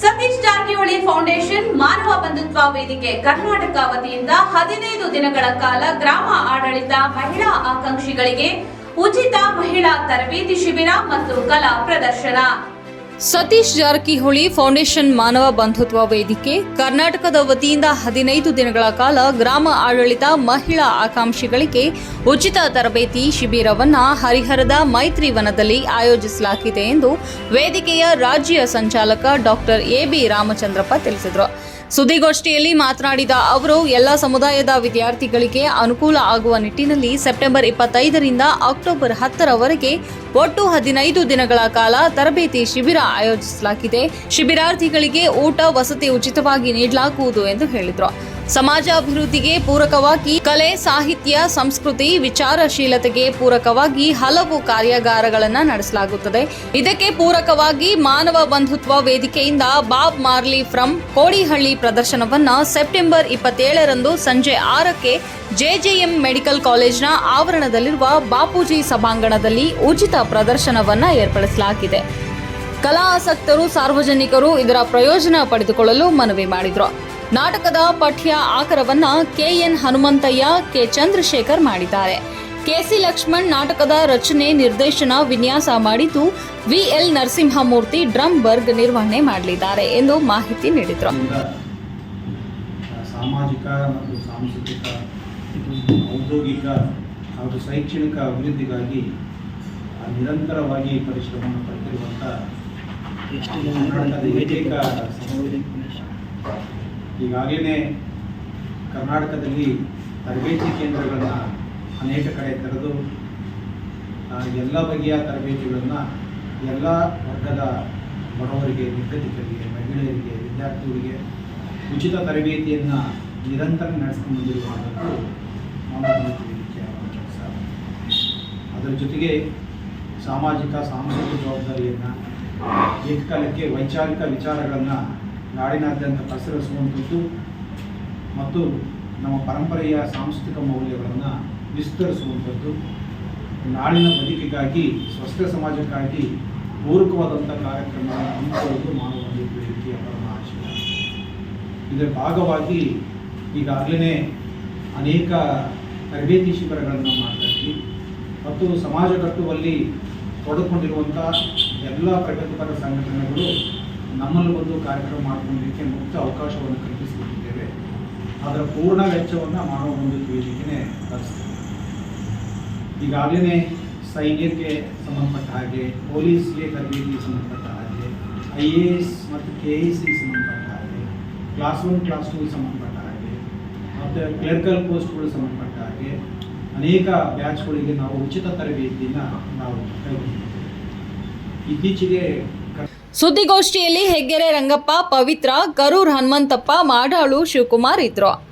Satish Jarkiholi foundation ಮಾನವ ಬಂಧುತ್ವ ವೇದಿಕೆ ಕರ್ನಾಟಕ ವತಿಯಿಂದ ಹದಿನೈದು ದಿನಗಳ ಕಾಲ ಗ್ರಾಮ ಆಡಳಿತ ಮಹಿಳಾ ಆಕಾಂಕ್ಷಿಗಳಿಗೆ ಉಚಿತ ಮಹಿಳಾ ತರಬೇತಿ ಶಿಬಿರ ಮತ್ತು ಕಲಾ ಪ್ರದರ್ಶನ. ಸತೀಶ್ ಜಾರಕಿಹೊಳಿ ಫೌಂಡೇಶನ್ ಮಾನವ ಬಂಧುತ್ವ ವೇದಿಕೆ, ಕರ್ನಾಟಕದ ವತಿಯಿಂದ ಹದಿನೈದು ದಿನಗಳ ಕಾಲ ಗ್ರಾಮ ಆಡಳಿತ ಮಹಿಳಾ ಆಕಾಂಕ್ಷಿಗಳಿಗೆ ಉಚಿತ ತರಬೇತಿ ಶಿಬಿರವನ್ನ ಹರಿಹರದ ಮೈತ್ರಿವನದಲ್ಲಿ ಆಯೋಜಿಸಲಾಗಿದೆ ಎಂದು ವೇದಿಕೆಯ ರಾಜ್ಯ ಸಂಚಾಲಕ ಡಾಕ್ಟರ್ ಎಬಿ ರಾಮಚಂದ್ರಪ್ಪ ತಿಳಿಸಿದರು. ಸುದ್ದಿಗೋಷ್ಠಿಯಲ್ಲಿ ಮಾತನಾಡಿದ ಅವರು, ಎಲ್ಲ ಸಮುದಾಯದ ವಿದ್ಯಾರ್ಥಿಗಳಿಗೆ ಅನುಕೂಲ ಆಗುವ ನಿಟ್ಟಿನಲ್ಲಿ ಸೆಪ್ಟೆಂಬರ್ ಇಪ್ಪತ್ತೈದರಿಂದ ಅಕ್ಟೋಬರ್ ಹತ್ತರವರೆಗೆ ಒಟ್ಟು ಹದಿನೈದು ದಿನಗಳ ಕಾಲ ತರಬೇತಿ ಶಿಬಿರ ಆಯೋಜಿಸಲಾಗಿದೆ. ಶಿಬಿರಾರ್ಥಿಗಳಿಗೆ ಊಟ, ವಸತಿ ಉಚಿತವಾಗಿ ನೀಡಲಾಗುವುದು ಎಂದು ಹೇಳಿದರು. ಸಮಾಜ ಅಭಿವೃದ್ಧಿಗೆ ಪೂರಕವಾಗಿ ಕಲೆ, ಸಾಹಿತ್ಯ, ಸಂಸ್ಕೃತಿ, ವಿಚಾರಶೀಲತೆಗೆ ಪೂರಕವಾಗಿ ಹಲವು ಕಾರ್ಯಾಗಾರಗಳನ್ನು ನಡೆಸಲಾಗುತ್ತದೆ. ಇದಕ್ಕೆ ಪೂರಕವಾಗಿ ಮಾನವ ಬಂಧುತ್ವ ವೇದಿಕೆಯಿಂದ ಬಾಬ್ ಮಾರ್ಲಿ ಫ್ರಮ್ ಕೋಡಿಹಳ್ಳಿ ಪ್ರದರ್ಶನವನ್ನ ಸೆಪ್ಟೆಂಬರ್ ಇಪ್ಪತ್ತೇಳರಂದು ಸಂಜೆ ಆರಕ್ಕೆ ಜೆಜೆಎಂ ಮೆಡಿಕಲ್ ಕಾಲೇಜ್ನ ಆವರಣದಲ್ಲಿರುವ ಬಾಪೂಜಿ ಸಭಾಂಗಣದಲ್ಲಿ ಉಚಿತ ಪ್ರದರ್ಶನವನ್ನ ಏರ್ಪಡಿಸಲಾಗಿದೆ. ಕಲಾ ಆಸಕ್ತರು ಸಾರ್ವಜನಿಕರು ಇದರ ಪ್ರಯೋಜನ ಪಡೆದುಕೊಳ್ಳಲು ಮನವಿ ಮಾಡಿದರು. ನಾಟಕದ ಪಠ್ಯ ಆಕರವನ್ನ K N Hanumanthaiah K Chandrashekar ಮಾಡಿದ್ದಾರೆ. ಕೆಸಿ ಲಕ್ಷ್ಮಣ್ ನಾಟಕದ ರಚನೆ ನಿರ್ದೇಶನ ವಿನ್ಯಾಸ ಮಾಡಿದ್ದು ವಿಎಲ್ ನರಸಿಂಹಮೂರ್ತಿ ಡ್ರಮ್ ಬರ್ಗ್ ನಿರ್ವಹಣೆ ಮಾಡಲಿದ್ದಾರೆ ಎಂದು ಮಾಹಿತಿ ನೀಡಿದರು. ಸಾಮಾಜಿಕ ಮತ್ತು ಸಾಂಸ್ಕೃತಿಕ ಔದ್ಯೋಗಿಕ ಹಾಗೂ ಶೈಕ್ಷಣಿಕ ಅಭಿವೃದ್ಧಿಗಾಗಿ ನಿರಂತರವಾಗಿ ಪರಿಶ್ರಮವನ್ನು ಪಡೆದಿರುವಂಥ ಕರ್ನಾಟಕದ ಏಕೈಕ. ಈಗಾಗಲೇ ಕರ್ನಾಟಕದಲ್ಲಿ ತರಬೇತಿ ಕೇಂದ್ರಗಳನ್ನು ಅನೇಕ ಕಡೆ ತೆರೆದು ಎಲ್ಲ ಬಗೆಯ ತರಬೇತಿಗಳನ್ನು ಎಲ್ಲ ವರ್ಗದ ಬಡವರಿಗೆ, ನಿರ್ಗತಿಕರಿಗೆ, ಮಹಿಳೆಯರಿಗೆ, ವಿದ್ಯಾರ್ಥಿಗಳಿಗೆ ಉಚಿತ ತರಬೇತಿಯನ್ನು ನಿರಂತರ ನಡೆಸ್ಕೊಂಡು ಬಂದಿರುವಂಥದ್ದು ಮಾನವೀಯತೆ ಕೆಲಸ ಅದರ ಜೊತೆಗೆ ಸಾಮಾಜಿಕ, ಸಾಂಸ್ಕೃತಿಕ ಜವಾಬ್ದಾರಿಯನ್ನು ಏಕಕಾಲಕ್ಕೆ ವೈಚಾರಿಕ ವಿಚಾರಗಳನ್ನು ನಾಡಿನಾದ್ಯಂತ ಪಸರಿಸುವಂಥದ್ದು ಮತ್ತು ನಮ್ಮ ಪರಂಪರೆಯ ಸಾಂಸ್ಕೃತಿಕ ಮೌಲ್ಯಗಳನ್ನು ವಿಸ್ತರಿಸುವಂಥದ್ದು ನಾಡಿನ ಬದುಕಿಗಾಗಿ, ಸ್ವಸ್ಥ ಸಮಾಜಕ್ಕಾಗಿ ಪೂರಕವಾದಂಥ ಕಾರ್ಯಕ್ರಮಗಳನ್ನು ಹಮ್ಮಿಕೊಳ್ಳುವುದು ಮಾನವ ಬೇಡಿಕೆ ಅವರ ಆಶಯ ಇದರ ಭಾಗವಾಗಿ ಈಗಾಗಲೇ ಅನೇಕ ತರಬೇತಿ ಶಿಬಿರಗಳನ್ನು ಮಾಡ್ತಾ ಇದ್ವಿ. ಮತ್ತು ಸಮಾಜ ಕಟ್ಟುವಲ್ಲಿ ತೊಡಕೊಂಡಿರುವಂಥ ಎಲ್ಲ ಪ್ರಗತಿಪರ ಸಂಘಟನೆಗಳು ನಮ್ಮಲ್ಲಿ ಒಂದು ಕಾರ್ಯಕ್ರಮ ಮಾಡಿಕೊಳ್ಳಲಿಕ್ಕೆ ಮುಕ್ತ ಅವಕಾಶವನ್ನು ಕಲ್ಪಿಸಿಕೊಟ್ಟಿದ್ದೇವೆ. ಅದರ ಪೂರ್ಣ ವೆಚ್ಚವನ್ನು ಮಾನವ ಬಂಧುತ್ವ ವೇದಿಕೆನೇ ಭರಿಸ್ತದೆ ಈಗಾಗಲೇ ಸೈನ್ಯಕ್ಕೆ ಸಂಬಂಧಪಟ್ಟ ಹಾಗೆ, ಪೊಲೀಸ್ಗೆ ತರಬೇತಿಗೆ ಸಂಬಂಧಪಟ್ಟ ಹಾಗೆ, ಐ ಎ ಎಸ್ ಮತ್ತು ಕೆ ಎ ಸಿ ಸಂಬಂಧಪಟ್ಟ ಹಾಗೆ, ಕ್ಲಾಸ್ ಒನ್, ಕ್ಲಾಸ್ ಟೂಗೆ ಸಂಬಂಧಪಟ್ಟ ಹಾಗೆ, ಮತ್ತು ಕ್ಲರ್ಕಲ್ ಪೋಸ್ಟ್ಗಳಿಗೆ ಸಂಬಂಧಪಟ್ಟ ಹಾಗೆ ಅನೇಕ ಬ್ಯಾಚ್ಗಳಿಗೆ ನಾವು ಉಚಿತ ತರಬೇತಿಯನ್ನು ನಾವು ಕೈಗೊಂಡಿದ್ದೇವೆ. ಇತ್ತೀಚೆಗೆ ಸುದ್ದಿಗೋಷ್ಠಿಯಲ್ಲಿ ಹೆಗ್ಗೆರೆ ರಂಗಪ್ಪ ಪವಿತ್ರ ಕರೂರ್ ಹನುಮಂತಪ್ಪ ಮಾಡಾಳು ಶಿವಕುಮಾರ್ ಇದ್ರು.